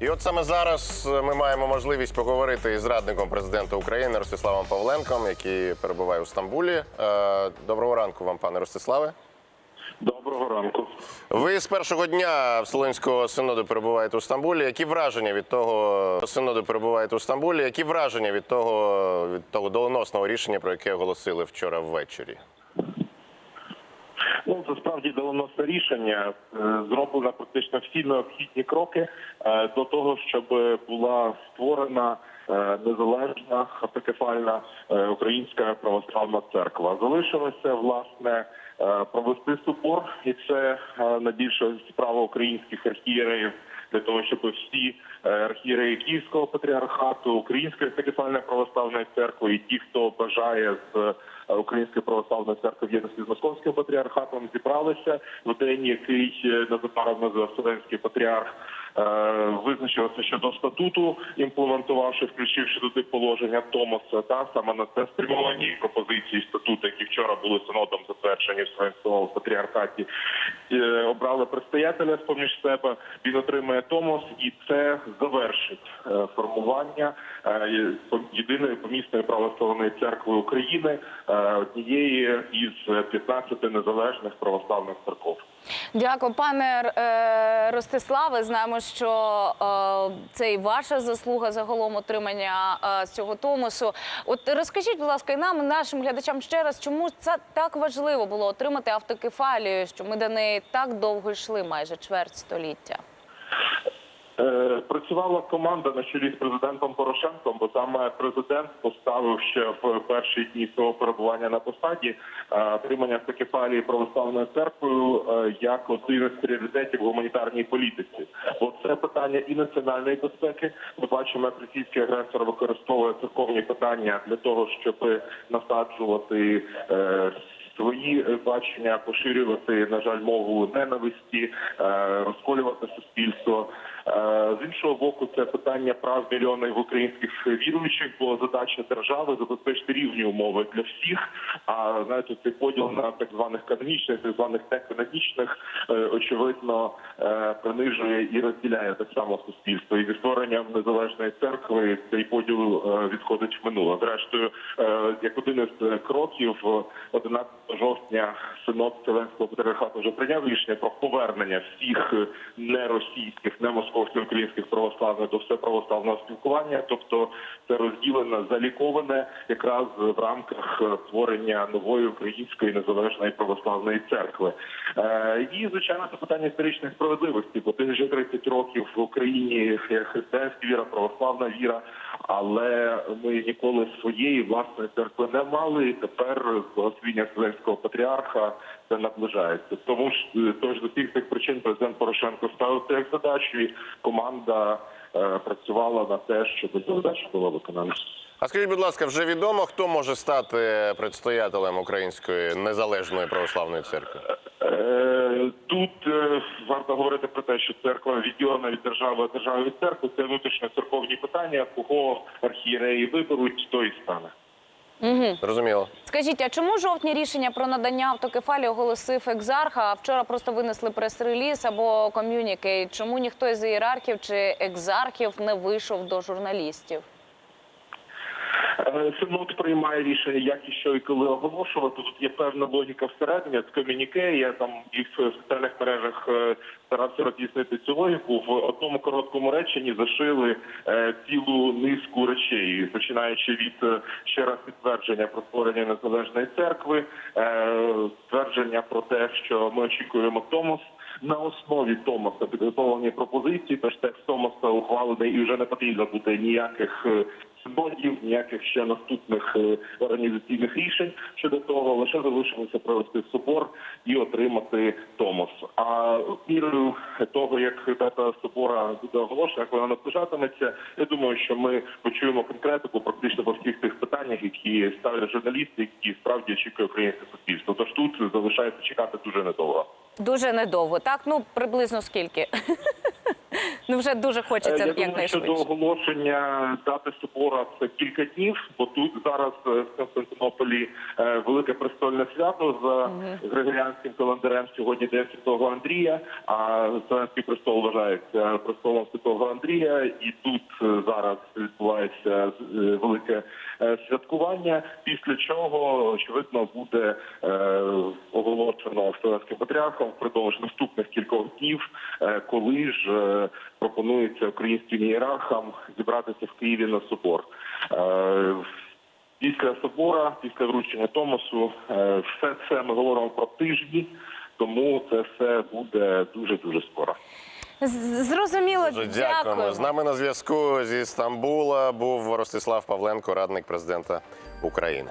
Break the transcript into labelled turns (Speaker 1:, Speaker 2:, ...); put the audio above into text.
Speaker 1: І от саме зараз е, ми маємо можливість поговорити із радником президента України Ростиславом Павленком, який перебуває у Стамбулі. Е, Доброго ранку вам, пане Ростиславе.
Speaker 2: Доброго ранку.
Speaker 1: Ви з першого дня Вселенського синоду перебуваєте у Стамбулі. Які враження від того синоду перебуваєте у Стамбулі? Які враження від того від того доленосного рішення, про яке оголосили вчора ввечері?
Speaker 2: Ну це справді доленосне рішення. Е, Зроблено практично всі необхідні кроки е, до того, щоб була створена е, незалежна автокефальна українська православна церква. Залишилося власне провести собор, і це найбільша справа українських архієреїв. Для того щоб всі е, архієреї Київського патріархату, Української автокефальної православної церкви і ті, хто бажає з е, Української православної церкви в єдності з московським патріархатом, зібралися в день, який незабаром назвав Вселенський патріарх е, щодо статуту, імплементувавши, включивши туди положення Томоса. Та саме на це спрямовані пропозиції статуту, які вчора були синодом затверджені в Вселенському патріархаті. Е, Обрали предстоятеля з поміж себе. Він отримує Томос, і це завершить е, формування єдиної помісної православної церкви України, однієї із 15 незалежних православних церков.
Speaker 3: Дякую, пане Ростиславе. Знаємо, що е, це і ваша заслуга загалом отримання е, цього томосу. От розкажіть, будь ласка, і нам, і нашим глядачам ще раз, чому це так важливо було отримати автокефалію, що ми до неї так довго йшли, майже чверть століття.
Speaker 2: Працювала команда на чолі з президентом Порошенком, бо саме президент поставив ще в перші дні свого перебування на посаді е, отримання автокефалії православною церквою е, як один із пріоритетів гуманітарній політиці. Бо це питання і національної безпеки. Ми бачимо, як російський агресор використовує церковні питання для того, щоб насаджувати. е, Свої бачення поширювати, на жаль, мову ненависті, розколювати суспільство. Е, З іншого боку, це питання прав мільйонів українських віруючих, бо задача держави забезпечити рівні умови для всіх. А знаєте, цей поділ на так званих канонічних, так званих неканонічних, е, очевидно, е, принижує і розділяє так само суспільство. І зі створенням незалежної церкви цей поділ відходить в минуле. Зрештою, як один із кроків, е, 11 жовтня синод Вселенського патріархату вже прийняв рішення про повернення всіх неросійських, не московських українських православних до всеправославного спілкування. Тобто це розділене, заліковане якраз в рамках е, створення нової української незалежної православної церкви. Е, І звичайно, це питання історичної справедливості, бо ти вже 30 років в Україні християнська віра, православна віра. Але ми ніколи своєї власної церкви не мали. І тепер благословіння Вселенського патріарха це наближається. Тому ж е, тож з усіх цих причин президент Порошенко ставив це як задачу, і команда е, працювала на те, щоб ця задача була виконана.
Speaker 1: А скажіть, будь ласка, вже відомо, хто може стати предстоятелем Української незалежної православної церкви?
Speaker 2: Тут е, варто говорити про те, що церква відділена від держави, а держава від церкви це внутрішньо церковні питання. Кого архієреї виберуть, той і стане.
Speaker 3: Угу.
Speaker 1: Зрозуміло.
Speaker 3: Скажіть, а чому жовтні рішення про надання автокефалії оголосив екзарх, а вчора просто винесли прес-реліз або ком'юніке? Чому ніхто із ієрархів чи екзархів не вийшов до журналістів?
Speaker 2: Е, Синод приймає рішення, як і що і коли оголошувати. Тут є певна логіка всередині. З комюніке я там і в соціальних мережах е, старався роз'яснити цю логіку. В одному короткому реченні зашили е, цілу низку речей, починаючи від е, ще раз підтвердження про створення незалежної церкви, е, твердження про те, що ми очікуємо Томос. На основі Томоса підготовлені пропозиції, тож текст Томоса ухвалений і вже не потрібно буде ніяких е, синодів, ніяких ще наступних е, організаційних рішень щодо того, лише залишилося провести собор і отримати Томос. А мірою того, як дата собора буде оголошена, як вона наближатиметься, я думаю, що ми почуємо конкретику практично по всіх тих питаннях, які ставлять журналісти, які справді очікує українське суспільство. Тож тут залишається чекати дуже недовго.
Speaker 3: Дуже недовго, так? Ну, приблизно скільки? ну, вже дуже
Speaker 2: Е,
Speaker 3: хочеться
Speaker 2: Я думаю, що до оголошення дати собора це кілька днів, бо тут зараз е, в Константинополі е, велике престольне свято за григоріанським календарем. Сьогодні День Святого Андрія. А Зеленський престол вважається престолом Святого Андрія, і тут е, зараз відбувається е, велике е, святкування. Після чого очевидно буде е, оголошено Вселенським патріархом впродовж наступних кількох днів, е, коли ж е, пропонується українським ієрархам зібратися в Києві на собор. Е, Після собора, після вручення Томосу, е, все це ми говоримо про тижні, тому це все буде дуже дуже скоро.
Speaker 3: Зрозуміло,
Speaker 1: Дуже дякуємо.
Speaker 3: дякую.
Speaker 1: З нами на зв'язку зі Стамбула був Ростислав Павленко, радник президента України.